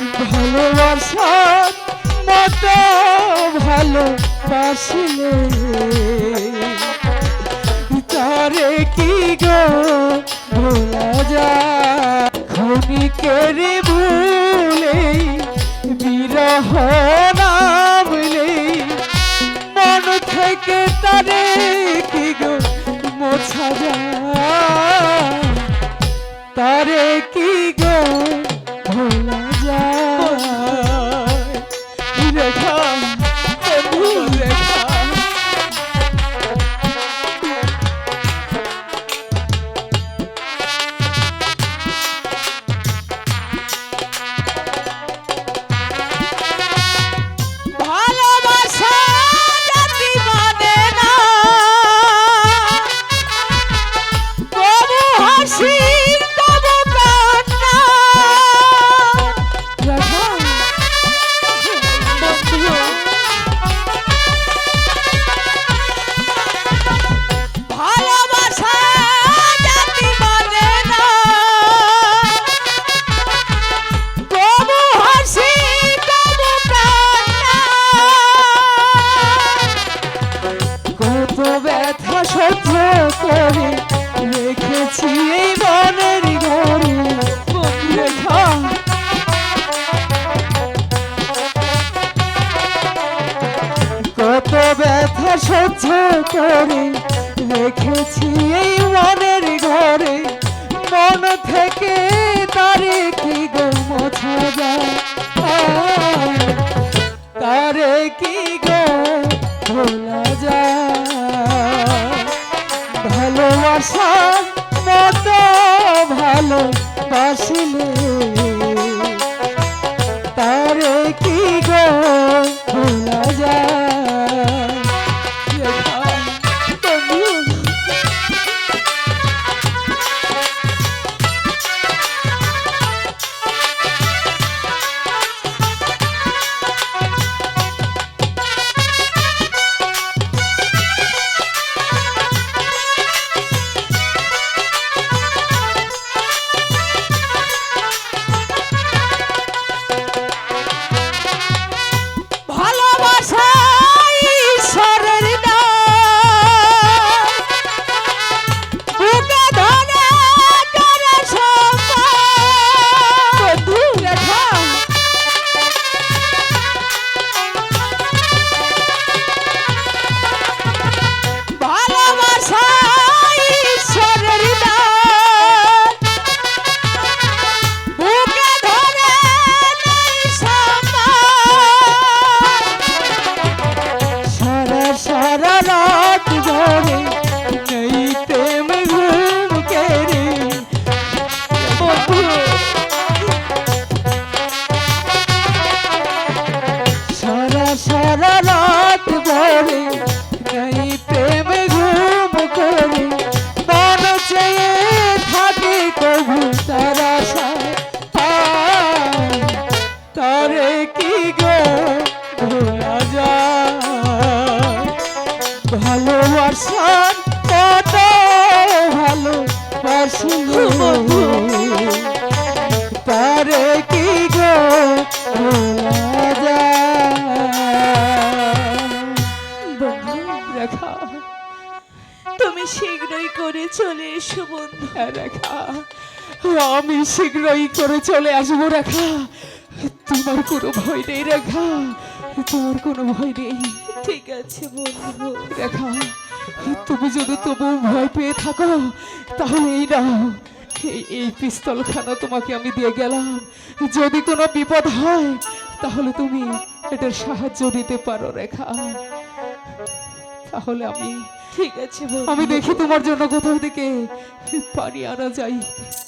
ভালোবাসার মতো ভালোবাসিলে। তারে কি গো ভোলা যায়? ক্ষণিকের ভুলে বিরহ নামলে মন থেকে তারে কি গো মোছা করে রেখেছি এই মনের ঘরে কত ব্যথা সহ্য করে রেখেছি এই মনের ঘরে মন থেকে তারে কি গো মোছা যায়? তারে কি গো ভোলা যায়? ভালোবাসা মতো ভালোবাসিলে। তারে সারা রাত ধরে নেই প্রেম ঘুম কেড়ে। বন্ধু সারা সারা রাত ধরে নেই প্রেম ঘুম করে মন চেয়ে থাকে কবু তারা তারে কি গো ভোলা যায়? ভালোবাসার কত ভালোবাসিলে তারে কি গো ভোলা রেখা তুমি শীঘ্রই করে চলে এসো বন্ধু। হ্যাঁ, রেখা আমি শীঘ্রই করে চলে আসব রেখা। তোমার কোনো ভয় নেই রেখা। তোমার কোনো ভয় নেই। ঠিক আছে বন্ধু। রেখা তুমি যদি তবু ভয় পেয়ে থাকো তাহলে এই নাও। এই পিস্তলখানা তোমাকে আমি দিয়ে গেলাম। যদি কোনো বিপদ হয় তাহলে তুমি এটার সাহায্য নিতে পারো রেখা। তাহলে আমি ঠিক আছে আমি দেখি তোমার জন্য কোথাও থেকে পানি আনা যায়।